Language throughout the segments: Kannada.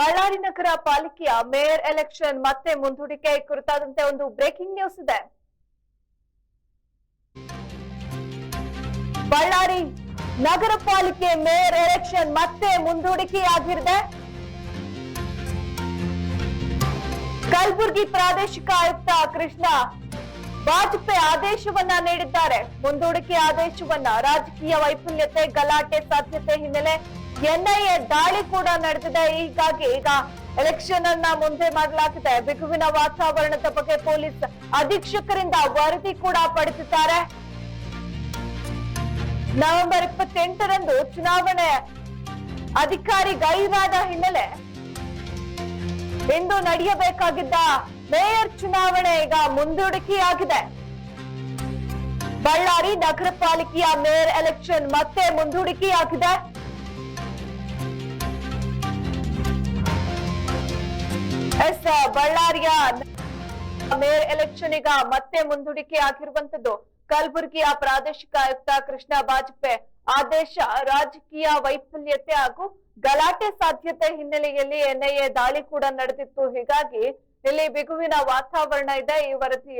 ಬಳ್ಳಾರಿ ನಗರ ಪಾಲಿಕೆಯ ಮೇಯರ್ ಎಲೆಕ್ಷನ್ ಮತ್ತೆ ಮುಂದೂಡಿಕೆ ಕುರಿತಾದಂತೆ ಒಂದು ಬ್ರೇಕಿಂಗ್ ನ್ಯೂಸ್ ಇದೆ. ಬಳ್ಳಾರಿ ನಗರ ಪಾಲಿಕೆ ಮೇಯರ್ ಎಲೆಕ್ಷನ್ ಮತ್ತೆ ಮುಂದೂಡಿಕೆಯಾಗಿರಿದೆ ಕಲಬುರಗಿ ಪ್ರಾದೇಶಿಕ ಆಯುಕ್ತ ಕೃಷ್ಣ ವಾಜಪೇಯಿ ಆದೇಶವನ್ನ ನೀಡಿದ್ದಾರೆ. ಮುಂದೂಡಿಕೆ ಆದೇಶವನ್ನ ರಾಜಕೀಯ ವೈಫಲ್ಯತೆ ಗಲಾಟೆ ಸಾಧ್ಯತೆ ಹಿನ್ನೆಲೆ ಎನ್ಐಎ ದಾಳಿ ಕೂಡ ನಡೆದಿದೆ. ಹೀಗಾಗಿ ಈಗ ಎಲೆಕ್ಷನ್ ಅನ್ನ ಮುಂದೆ ಮಾಡಲಾಗಿದೆ. ಬಿಗುವಿನ ವಾತಾವರಣದ ಬಗ್ಗೆ ಪೊಲೀಸ್ ಅಧೀಕ್ಷಕರಿಂದ ವರದಿ ಕೂಡ ಪಡೆದಿದ್ದಾರೆ. ನವೆಂಬರ್ ಇಪ್ಪತ್ತೆಂಟರಂದು ಚುನಾವಣೆ ಅಧಿಕಾರಿ ಗೈರಾದ ಹಿನ್ನೆಲೆ ಇಂದು ನಡೆಯಬೇಕಾಗಿದ್ದ ಮೇಯರ್ ಚುನಾವಣೆ ಈಗ ಮುಂದೂಡಿಕೆಯಾಗಿದೆ. ಬಳ್ಳಾರಿ ನಗರ ಪಾಲಿಕೆಯ ಮೇಯರ್ ಎಲೆಕ್ಷನ್ ಮತ್ತೆ ಮುಂದೂಡಿಕೆಯಾಗಿದೆ. ಬಳ್ಳಾರಿಯ ಮೇಯರ್ ಎಲೆಕ್ಷನ್ ಈಗ ಮತ್ತೆ ಮುಂದೂಡಿಕೆ ಆಗಿರುವಂತದ್ದು ಕಲಬುರಗಿಯ ಪ್ರಾದೇಶಿಕ ಆಯುಕ್ತ ಕೃಷ್ಣ ಬಾಜಪೇ ಆದೇಶ ರಾಜಕೀಯ ವೈಫಲ್ಯತೆ ಹಾಗೂ ಗಲಾಟೆ ಸಾಧ್ಯತೆ ಹಿನ್ನೆಲೆಯಲ್ಲಿ ಎನ್ಐಎ ದಾಳಿ ಕೂಡ ನಡೆದಿತ್ತು. ಹೀಗಾಗಿ ಇಲ್ಲಿ ಬಿಗುವಿನ ವಾತಾವರಣ ಇದೆ. ಈ ವರದಿ,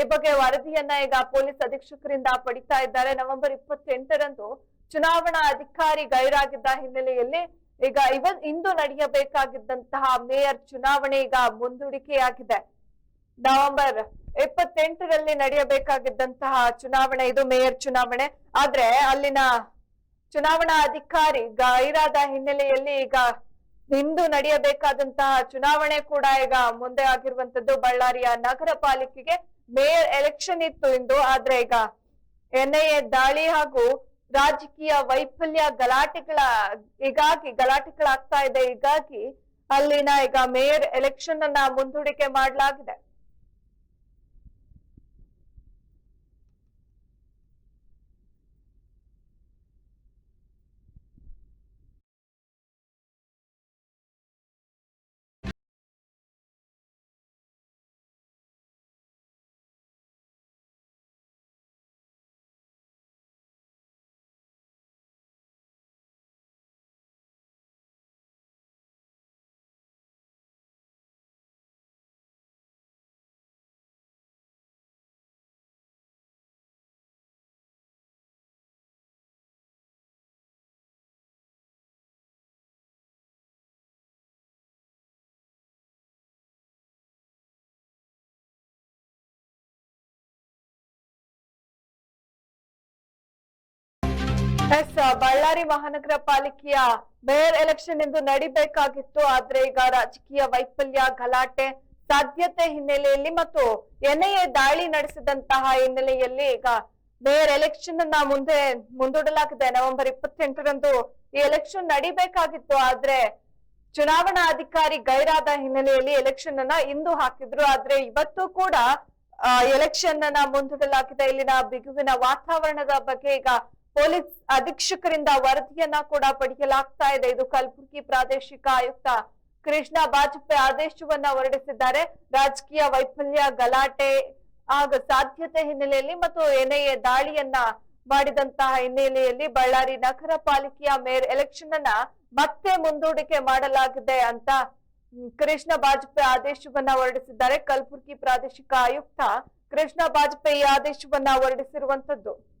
ಈ ಬಗ್ಗೆ ವರದಿಯನ್ನ ಈಗ ಪೊಲೀಸ್ ಅಧೀಕ್ಷಕರಿಂದ ಪಡಿತಾ ಇದ್ದಾರೆ. ನವೆಂಬರ್ ಇಪ್ಪತ್ತೆಂಟರಂದು ಚುನಾವಣಾ ಅಧಿಕಾರಿ ಗೈರಾಗಿದ್ದ ಹಿನ್ನೆಲೆಯಲ್ಲಿ ಈಗ ಇವನ್ ಇಂದು ನಡೆಯಬೇಕಾಗಿದ್ದಂತಹ ಮೇಯರ್ ಚುನಾವಣೆ ಈಗ ಮುಂದೂಡಿಕೆಯಾಗಿದೆ. ನವೆಂಬರ್ ಇಪ್ಪತ್ತೆಂಟರಲ್ಲಿ ನಡೆಯಬೇಕಾಗಿದ್ದಂತಹ ಚುನಾವಣೆ, ಇದು ಮೇಯರ್ ಚುನಾವಣೆ. ಆದ್ರೆ ಅಲ್ಲಿನ ಚುನಾವಣಾ ಅಧಿಕಾರಿ ಗೈರಾದ ಹಿನ್ನೆಲೆಯಲ್ಲಿ ಈಗ ಇಂದು ನಡೆಯಬೇಕಾದಂತಹ ಚುನಾವಣೆ ಕೂಡ ಈಗ ಮುಂದೆ ಆಗಿರುವಂತದ್ದು ಬಳ್ಳಾರಿಯ ನಗರ ಪಾಲಿಕೆಗೆ ಮೇಯರ್ ಎಲೆಕ್ಷನ್ ಇತ್ತು ಇಂದು. ಆದ್ರೆ ಈಗ ಎನ್ಐಎ ದಾಳಿ ಹಾಗೂ ರಾಜಕೀಯ ವೈಫಲ್ಯ ಗಲಾಟೆಗಳ ಹೀಗಾಗಿ ಗಲಾಟೆಗಳಾಗ್ತಾ ಇದೆ. ಹೀಗಾಗಿ ಅಲ್ಲಿನ ಈಗ ಮೇಯರ್ ಎಲೆಕ್ಷನ್ ಅನ್ನ ಮುಂದೂಡಿಕೆ ಮಾಡಲಾಗಿದೆ. ಎಸ್ ಬಳ್ಳಾರಿ ಮಹಾನಗರ ಪಾಲಿಕೆಯ ಮೇಯರ್ ಎಲೆಕ್ಷನ್ ಎಂದು ನಡಿಬೇಕಾಗಿತ್ತು. ಆದ್ರೆ ಈಗ ರಾಜಕೀಯ ವೈಫಲ್ಯ, ಗಲಾಟೆ ಸಾಧ್ಯತೆ ಹಿನ್ನೆಲೆಯಲ್ಲಿ ಮತ್ತು ಎನ್ಐಎ ದಾಳಿ ನಡೆಸಿದಂತಹ ಹಿನ್ನೆಲೆಯಲ್ಲಿ ಈಗ ಮೇಯರ್ ಎಲೆಕ್ಷನ್ ಅನ್ನ ಮುಂದೆ ಮುಂದೂಡಲಾಗಿದೆ. ನವೆಂಬರ್ ಇಪ್ಪತ್ತೆಂಟರಂದು ಈ ಎಲೆಕ್ಷನ್ ನಡಿಬೇಕಾಗಿತ್ತು. ಆದ್ರೆ ಚುನಾವಣಾ ಅಧಿಕಾರಿ ಗೈರಾದ ಹಿನ್ನೆಲೆಯಲ್ಲಿ ಎಲೆಕ್ಷನ್ ಅನ್ನ ಇಂದು ಹಾಕಿದ್ರು. ಆದ್ರೆ ಇವತ್ತು ಕೂಡ ಎಲೆಕ್ಷನ್ ಅನ್ನ ಮುಂದೂಡಲಾಗಿದೆ. ಇಲ್ಲಿನ ಬಿಗುವಿನ ವಾತಾವರಣದ ಬಗ್ಗೆ ಈಗ ಪೊಲೀಸ್ ಅಧೀಕ್ಷಕರಿಂದ ವರದಿಯನ್ನ ಕೂಡ ಪಡೆಯಲಾಗ್ತಾ ಇದೆ. ಇದು ಕಲಬುರಗಿ ಪ್ರಾದೇಶಿಕ ಆಯುಕ್ತ ಕೃಷ್ಣ ಬಾಜಪೇಯಿ ಆದೇಶವನ್ನ ಹೊರಡಿಸಿದ್ದಾರೆ. ರಾಜಕೀಯ ವೈಫಲ್ಯ ಗಲಾಟೆ ಆಗ ಸಾಧ್ಯತೆ ಹಿನ್ನೆಲೆಯಲ್ಲಿ ಮತ್ತು ಎನ್ಐಎ ದಾಳಿಯನ್ನ ಮಾಡಿದಂತಹ ಹಿನ್ನೆಲೆಯಲ್ಲಿ ಬಳ್ಳಾರಿ ನಗರ ಪಾಲಿಕೆಯ ಮೇಯರ್ ಎಲೆಕ್ಷನ್ ಅನ್ನ ಮತ್ತೆ ಮುಂದೂಡಿಕೆ ಮಾಡಲಾಗಿದೆ ಅಂತ ಕೃಷ್ಣ ಬಾಜಪೇಯಿ ಆದೇಶವನ್ನ ಹೊರಡಿಸಿದ್ದಾರೆ. ಕಲಬುರಗಿ ಪ್ರಾದೇಶಿಕ ಆಯುಕ್ತ ಕೃಷ್ಣ ಬಾಜಪೇಯಿ ಆದೇಶವನ್ನ ಹೊರಡಿಸಿರುವಂತದ್ದು.